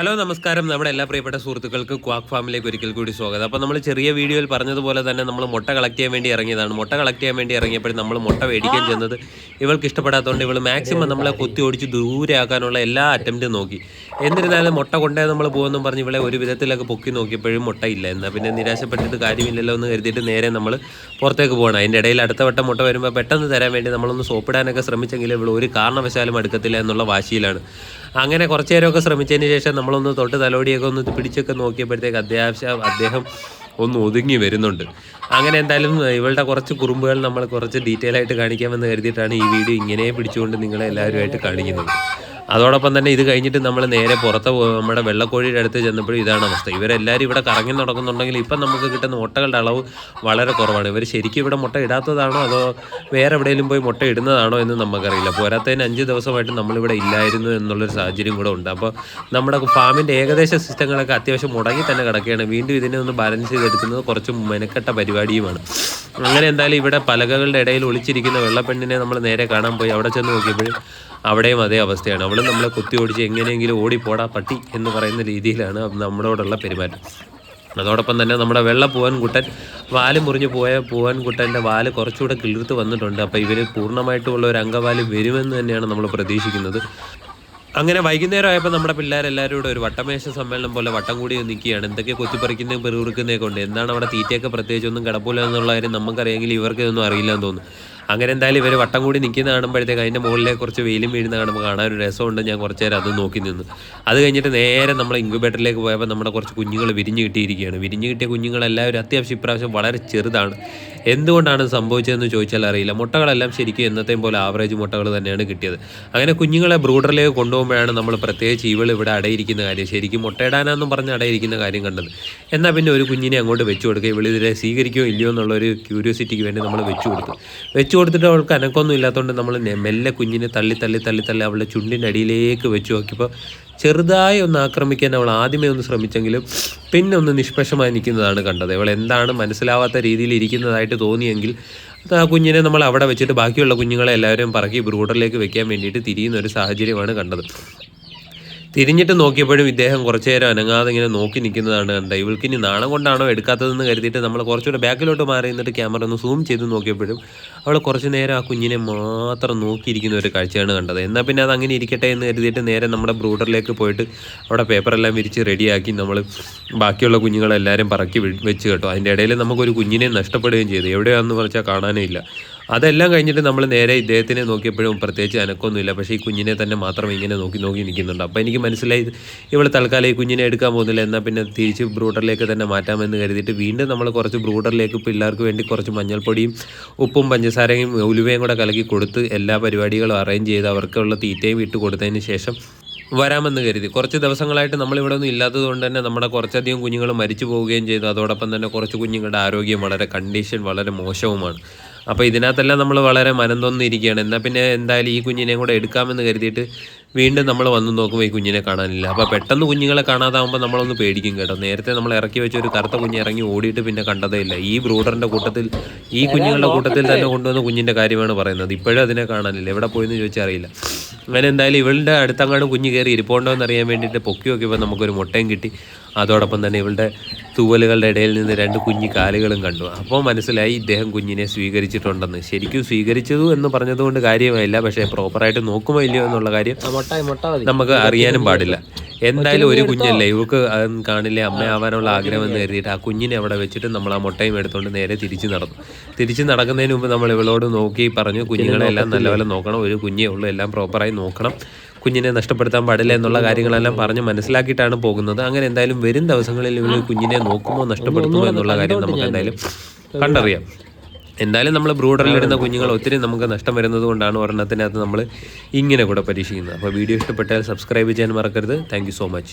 Hello നമസ്കാരം. നമ്മുടെ എല്ലാ പ്രിയപ്പെട്ട സുഹൃത്തുക്കൾക്ക് ക്വാക്ക് ഫാമിലേക്ക് ഒരിക്കൽ കൂടി സ്വാഗതം. അപ്പോൾ നമ്മൾ ചെറിയ വീഡിയോയിൽ പറഞ്ഞതുപോലെ തന്നെ നമ്മൾ മുട്ട കളക്ട് ചെയ്യാൻ വേണ്ടി ഇറങ്ങിയതാണ്. മുട്ട കളക്ട് ചെയ്യാൻ വേണ്ടി ഇറങ്ങിയപ്പോൾ നമ്മൾ മുട്ട മേടിക്കാൻ ചെന്നത് ഇവൾക്ക് ഇഷ്ടപ്പെടാത്തതുകൊണ്ട് ഇവൾ മാക്സിമം നമ്മളെ കൊത്തി ഓടിച്ച് ദൂരെ ആക്കാനുള്ള എല്ലാ അറ്റംപ്റ്റും നോക്കി. എന്നിരുന്നാലും മുട്ട കൊണ്ടേ നമ്മൾ പോകുമെന്നും പറഞ്ഞ് ഇവളെ ഒരു വിധത്തിലൊക്കെ പൊക്കി നോക്കിയപ്പോഴും മുട്ട ഇല്ല. എന്നാൽ പിന്നെ നിരാശപ്പെട്ടിട്ട് കാര്യമില്ലല്ലോ എന്ന് കരുതിയിട്ട് നേരെ നമ്മൾ പുറത്തേക്ക് പോകണം അതിന്റെ ഇടയിൽ അടുത്ത വട്ടം മുട്ട വരുമ്പോൾ പെട്ടെന്ന് തരാൻ വേണ്ടി നമ്മളൊന്ന് സോപ്പിടാനൊക്കെ ശ്രമിച്ചെങ്കിലും ഇവൾ ഒരു കാരണവശാലും അടുക്കത്തില്ല എന്നുള്ള വാശിയിലാണ്. അങ്ങനെ കുറച്ച് നേരമൊക്കെ ശ്രമിച്ചതിന് ശേഷം നമ്മളൊന്ന് തൊട്ട് തലോടിയൊക്കെ ഒന്ന് പിടിച്ചൊക്കെ നോക്കിയപ്പോഴത്തേക്ക് അത്യാവശ്യം അദ്ദേഹം ഒന്ന് ഒതുങ്ങി വരുന്നുണ്ട്. അങ്ങനെ എന്തായാലും ഇവളുടെ കുറച്ച് കുറുമ്പുകൾ നമ്മൾ കുറച്ച് ഡീറ്റെയിൽ ആയിട്ട് കാണിക്കാമെന്ന് കരുതിയിട്ടാണ് ഈ വീഡിയോ ഇങ്ങനെ പിടിച്ചുകൊണ്ട് നിങ്ങളെല്ലാവരുമായിട്ട് കാണിക്കുന്നത്. അതോടൊപ്പം തന്നെ ഇത് കഴിഞ്ഞിട്ട് നമ്മൾ നേരെ പുറത്ത് നമ്മുടെ വെള്ളക്കോഴിയുടെ അടുത്ത് ചെന്നപ്പോഴും ഇതാണ് അവസ്ഥ. ഇവരെല്ലാവരും ഇവിടെ കറങ്ങി നടക്കുന്നുണ്ടെങ്കിൽ ഇപ്പം നമുക്ക് കിട്ടുന്ന മുട്ടകളുടെ അളവ് വളരെ കുറവാണ്. ഇവർ ശരിക്കും ഇവിടെ മുട്ട ഇടാത്തതാണോ അതോ വേറെ എവിടെയെങ്കിലും പോയി മുട്ട ഇടുന്നതാണോ എന്ന് നമുക്കറിയില്ല. പോരാത്തതിന് അഞ്ച് ദിവസമായിട്ട് നമ്മളിവിടെ ഇല്ലായിരുന്നു എന്നുള്ളൊരു സാഹചര്യം കൂടെ ഉണ്ട്. അപ്പോൾ നമ്മുടെ ഫാമിന്റെ ഏകദേശ സിസ്റ്റങ്ങളൊക്കെ അത്യാവശ്യം മുടങ്ങി തന്നെ കിടക്കുകയാണ്. വീണ്ടും ഇതിനെ ഒന്ന് ബാലൻസ് ചെയ്തെടുക്കുന്നത് കുറച്ച് മെനക്കെട്ട പരിപാടിയുമാണ്. അങ്ങനെ എന്തായാലും ഇവിടെ പലകകളുടെ ഇടയിൽ ഒളിച്ചിരിക്കുന്ന വെള്ളപ്പെണ്ണിനെ നമ്മൾ നേരെ കാണാൻ പോയി. അവിടെ ചെന്ന് നോക്കിയപ്പോഴും അവിടെയും അതേ അവസ്ഥയാണ്. അവളും നമ്മളെ കുത്തി ഓടിച്ച് എങ്ങനെയെങ്കിലും ഓടിപ്പോടാ പട്ടി എന്ന് പറയുന്ന രീതിയിലാണ് നമ്മളോടുള്ള പെരുമാറ്റം. അതോടൊപ്പം തന്നെ നമ്മുടെ വെള്ള പൂവൻകുട്ടൻ വാൽ മുറിഞ്ഞു പോയ പൂവൻകുട്ടന്റെ വാൽ കുറച്ചുകൂടെ കിളിർത്ത് വന്നിട്ടുണ്ട്. അപ്പോൾ ഇവർ പൂർണമായിട്ടുള്ള ഒരു അംഗവാൽ വരുമെന്ന് തന്നെയാണ് നമ്മൾ പ്രതീക്ഷിക്കുന്നത്. അങ്ങനെ വൈകുന്നേരം ആയപ്പോൾ നമ്മുടെ പിള്ളേരെല്ലാവരും കൂടെ ഒരു വട്ടമേശ സമ്മേളനം പോലെ വട്ടം കൂടി നിൽക്കുകയാണ്. എന്തൊക്കെ കൊത്തിപ്പറിക്കുന്നതും പെറുപിറുക്കുന്നതൊക്കെ കൊണ്ട് എന്താണ് അവിടെ തീറ്റയൊക്കെ പ്രത്യേകിച്ച് ഒന്നും കിടപ്പില്ല എന്നുള്ള കാര്യം നമുക്കറിയാമെങ്കിൽ ഇവർക്ക് ഇതൊന്നും അറിയില്ല എന്ന് തോന്നുന്നു. അങ്ങനെ എന്തായാലും ഇവർ വട്ടം കൂടി നിൽക്കുന്ന കാണുമ്പോഴത്തേക്ക് അതിന്റെ മുകളിലേക്ക് കുറച്ച് വെയിലും വീഴുന്ന കാണുമ്പോൾ കാണാൻ ഒരു രസമുണ്ട്. ഞാൻ കുറച്ച് നേരം അത് നോക്കി നിന്നു. അത് കഴിഞ്ഞിട്ട് നേരെ നമ്മൾ ഇൻക്യുബേറ്ററിലേക്ക് പോയപ്പോൾ നമ്മുടെ കുറച്ച് കുഞ്ഞുങ്ങൾ വിരിഞ്ഞ് കിട്ടിയിരിക്കുകയാണ്. വിരിഞ്ഞ് കിട്ടിയ കുഞ്ഞുങ്ങളെല്ലാവരും അത്യാവശ്യം ഇപ്രാവശ്യം വളരെ ചെറുതാണ്. എന്തുകൊണ്ടാണ് സംഭവിച്ചതെന്ന് ചോദിച്ചാൽ അറിയില്ല. മുട്ടകളെല്ലാം ശരിക്കും എന്നത്തെയും പോലെ ആവറേജ് മുട്ടകൾ തന്നെയാണ് കിട്ടിയത്. അങ്ങനെ കുഞ്ഞുങ്ങളെ ബ്രൂഡറിലേക്ക് കൊണ്ടുപോകുമ്പോഴാണ് നമ്മൾ പ്രത്യേകിച്ച് ഇവൾ ഇവിടെ അടയിരിക്കുന്ന കാര്യം ശരിക്കും മുട്ടയിടാനാന്നും പറഞ്ഞ് അടയിരിക്കുന്ന കാര്യം കണ്ടത്. എന്നാൽ പിന്നെ ഒരു കുഞ്ഞിനെ അങ്ങോട്ട് വെച്ചു കൊടുക്കുക. ഇവളിതിനെ സ്വീകരിക്കുകയോ ഇല്ലയോ എന്നുള്ളൊരു ക്യൂരിയോസിറ്റിക്ക് വേണ്ടി നമ്മൾ വെച്ചു കൊടുത്തു. വെച്ചു കൊടുത്തിട്ട് അവൾക്ക് അനക്കൊന്നും ഇല്ലാത്തതുകൊണ്ട് നമ്മൾ മെല്ലെ കുഞ്ഞിനെ തള്ളി തള്ളി തള്ളി തള്ളി അവളുടെ ചുണ്ടിന്റെ അടിയിലേക്ക് വെച്ച് നോക്കിയപ്പോൾ ചെറുതായി ഒന്ന് ആക്രമിക്കാൻ അവൾ ആദ്യമേ ഒന്ന് ശ്രമിച്ചെങ്കിലും പിന്നെ ഒന്ന് നിഷ്പക്ഷമായി നിൽക്കുന്നതാണ് കണ്ടത്. അവൾ എന്താണ് മനസ്സിലാവാത്ത രീതിയിൽ ഇരിക്കുന്നതായിട്ട് തോന്നിയെങ്കിൽ അത് ആ കുഞ്ഞിനെ നമ്മൾ അവിടെ വെച്ചിട്ട് ബാക്കിയുള്ള കുഞ്ഞുങ്ങളെ എല്ലാവരും പറക്കി ബ്രൂഡറിലേക്ക് വെക്കാൻ വേണ്ടിയിട്ട് തിരിയുന്ന ഒരു സാഹചര്യമാണ് കണ്ടത്. തിരിഞ്ഞിട്ട് നോക്കിയപ്പോഴും ഇദ്ദേഹം കുറച്ചു നേരം അനങ്ങാതെ ഇങ്ങനെ നോക്കി നിൽക്കുന്നതാണ് കണ്ടത്. ഇവൾക്ക് ഇനി നാണം കൊണ്ടാണോ എടുക്കാത്തതെന്ന് കരുതിയിട്ട് നമ്മൾ കുറച്ചുകൂടെ ബാക്കിലോട്ട് മാറി നിന്നിട്ട് ക്യാമറ ഒന്ന് സൂം ചെയ്ത് നോക്കിയപ്പോഴും അവൾ കുറച്ച് നേരം ആ കുഞ്ഞിനെ മാത്രം നോക്കിയിരിക്കുന്ന ഒരു കാഴ്ചയാണ് കണ്ടത്. എന്നാൽ പിന്നെ അത് അങ്ങനെ ഇരിക്കട്ടെ എന്ന് കരുതിയിട്ട് നേരെ നമ്മുടെ ബ്രൂഡറിലേക്ക് പോയിട്ട് അവിടെ പേപ്പറെല്ലാം വിരിച്ച് റെഡിയാക്കി നമ്മൾ ബാക്കിയുള്ള കുഞ്ഞുങ്ങളെല്ലാവരും പറക്കി വെച്ച് കേട്ടോ. അതിന്റെ ഇടയിൽ നമുക്കൊരു കുഞ്ഞിനെ നഷ്ടപ്പെടുകയും ചെയ്തു. എവിടെയാണെന്ന് പറഞ്ഞാൽ കാണാനേ ഇല്ല. അതെല്ലാം കഴിഞ്ഞിട്ട് നമ്മൾ നേരെ ഇദ്ദേഹത്തിനെ നോക്കിയപ്പോഴും പ്രത്യേകിച്ച് അനക്കൊന്നുമില്ല. പക്ഷേ ഈ കുഞ്ഞിനെ തന്നെ മാത്രം ഇങ്ങനെ നോക്കി നോക്കി നിൽക്കുന്നുണ്ട്. അപ്പോൾ എനിക്ക് മനസ്സിലായി ഇവൾ തൽക്കാലം ഈ കുഞ്ഞിനെ എടുക്കാൻ പോകുന്നില്ല. എന്നാൽ പിന്നെ തിരിച്ച് ബ്രൂഡറിലേക്ക് തന്നെ മാറ്റാമെന്ന് കരുതിയിട്ട് വീണ്ടും നമ്മൾ കുറച്ച് ബ്രൂഡറിലേക്ക് പിള്ളേർക്ക് വേണ്ടി കുറച്ച് മഞ്ഞൾപ്പൊടിയും ഉപ്പും പഞ്ചസാരയും ഉലുവയും കൂടെ കലക്കി കൊടുത്ത് എല്ലാ പരിപാടികളും അറേഞ്ച് ചെയ്ത് അവർക്കുള്ള തീറ്റയും ഇട്ട് കൊടുത്തതിന് ശേഷം വരാമെന്ന് കരുതി. കുറച്ച് ദിവസങ്ങളായിട്ട് നമ്മളിവിടെ ഒന്നും ഇല്ലാത്തത് കൊണ്ട് തന്നെ നമ്മുടെ കുറച്ചധികം കുഞ്ഞുങ്ങൾ മരിച്ചു പോവുകയും ചെയ്തു. അതോടൊപ്പം തന്നെ കുറച്ച് കുഞ്ഞുങ്ങളുടെ ആരോഗ്യം വളരെ കണ്ടീഷൻ വളരെ മോശവുമാണ്. അപ്പോൾ ഇതിനകത്തെല്ലാം നമ്മൾ വളരെ മനം തോന്നിയിരിക്കുകയാണ് എന്നാൽ പിന്നെ എന്തായാലും ഈ കുഞ്ഞിനെയും കൂടെ എടുക്കാമെന്ന് കരുതിയിട്ട് വീണ്ടും നമ്മൾ വന്ന് നോക്കുമ്പോൾ ഈ കുഞ്ഞിനെ കാണാനില്ല. അപ്പോൾ പെട്ടെന്ന് കുഞ്ഞുങ്ങളെ കാണാതാകുമ്പോൾ നമ്മളൊന്ന് പേടിക്കും കേട്ടോ. നേരത്തെ നമ്മൾ ഇറക്കി വെച്ച ഒരു കറുത്ത കുഞ്ഞ് ഇറങ്ങി ഓടിയിട്ട് പിന്നെ കണ്ടതേ ഇല്ല. ഈ ബ്രൂഡറിന്റെ കൂട്ടത്തിൽ ഈ കുഞ്ഞുങ്ങളുടെ കൂട്ടത്തിൽ തന്നെ കൊണ്ടുവന്ന കുഞ്ഞിന്റെ കാര്യമാണ് പറയുന്നത്. ഇപ്പോഴും അതിനെ കാണാനില്ല. എവിടെ പോയെന്ന് ചോദിച്ചാൽ അങ്ങനെ എന്തായാലും ഇവളുടെ അടുത്തങ്ങാണ്ട് കുഞ്ഞ് കയറി ഇരിപ്പുണ്ടോ എന്ന് അറിയാൻ വേണ്ടിയിട്ട് പൊക്കി നോക്കിയപ്പോൾ നമുക്കൊരു മുട്ടയും കിട്ടി. അതോടൊപ്പം തന്നെ ഇവളുടെ തൂവലുകളുടെ ഇടയിൽ നിന്ന് രണ്ട് കുഞ്ഞു കാലുകളും കണ്ടു. അപ്പോൾ മനസ്സിലായി ഇദ്ദേഹം കുഞ്ഞിനെ സ്വീകരിച്ചിട്ടുണ്ടെന്ന്. ശരിക്കും സ്വീകരിച്ചതു എന്ന് പറഞ്ഞതുകൊണ്ട് കാര്യമായില്ല. പക്ഷേ പ്രോപ്പറായിട്ട് നോക്കുമോ ഇല്ലയോ എന്നുള്ള കാര്യം നമുക്ക് അറിയാനും പാടില്ല. എന്തായാലും ഒരു കുഞ്ഞല്ലേ? ഇവക്ക് കാണില്ലേ? അമ്മയാവാനുള്ള ആഗ്രഹം എന്ന് കരുതിയിട്ട് ആ കുഞ്ഞിനെ അവിടെ വെച്ചിട്ട് നമ്മൾ ആ മുട്ടയും എടുത്തുകൊണ്ട് നേരെ തിരിച്ചു നടന്നു. തിരിച്ചു നടക്കുന്നതിന് മുമ്പ് നമ്മൾ ഇവളോട് നോക്കി പറഞ്ഞു കുഞ്ഞുങ്ങളെ എല്ലാം നല്ലപോലെ നോക്കണം. ഒരു കുഞ്ഞേ ഉള്ളൂ. എല്ലാം പ്രോപ്പറായി നോക്കണം. കുഞ്ഞിനെ നഷ്ടപ്പെടുത്താൻ പാടില്ല എന്നുള്ള കാര്യങ്ങളെല്ലാം പറഞ്ഞ് മനസ്സിലാക്കിയിട്ടാണ് പോകുന്നത്. അങ്ങനെ എന്തായാലും വരും ദിവസങ്ങളിൽ ഇവൾ കുഞ്ഞിനെ നോക്കുമോ നഷ്ടപ്പെടുത്തുമോ എന്നുള്ള കാര്യം നമുക്ക് എന്തായാലും കണ്ടറിയാം. എന്തായാലും നമ്മൾ ബ്രൂഡറിൽ ബ്രൂഡറിലിടുന്ന കുഞ്ഞുങ്ങൾ ഒത്തിരി നമുക്ക് നഷ്ടം വരുന്നത് കൊണ്ടാണ് ഒരെണ്ണത്തിനകത്ത് നമ്മൾ ഇങ്ങനെ കൂടെ പരീക്ഷിക്കുന്നത്. അപ്പോൾ വീഡിയോ ഇഷ്ടപ്പെട്ടാൽ സബ്സ്ക്രൈബ് ചെയ്യാൻ മറക്കരുത്. Thank so much